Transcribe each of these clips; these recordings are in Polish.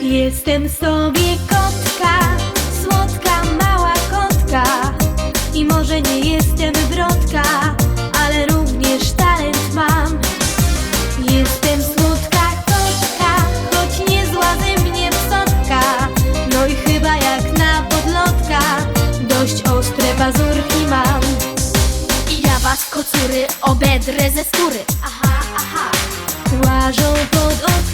Jestem sobie. kocury obedrę ze skóry. Aha, aha. Łażą pod okno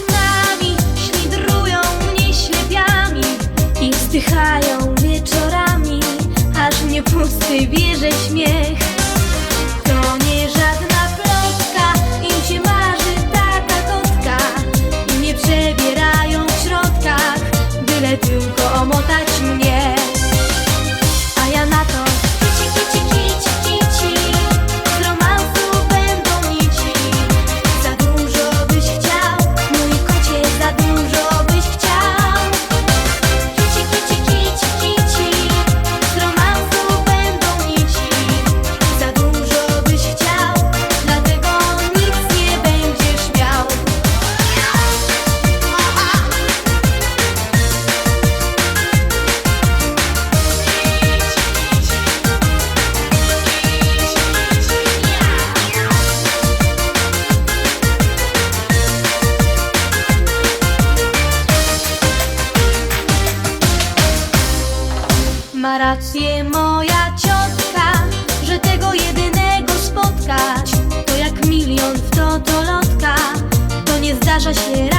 ma rację moja ciotka, że tego jedynego spotkać To jak milion w totolotka, to nie zdarza się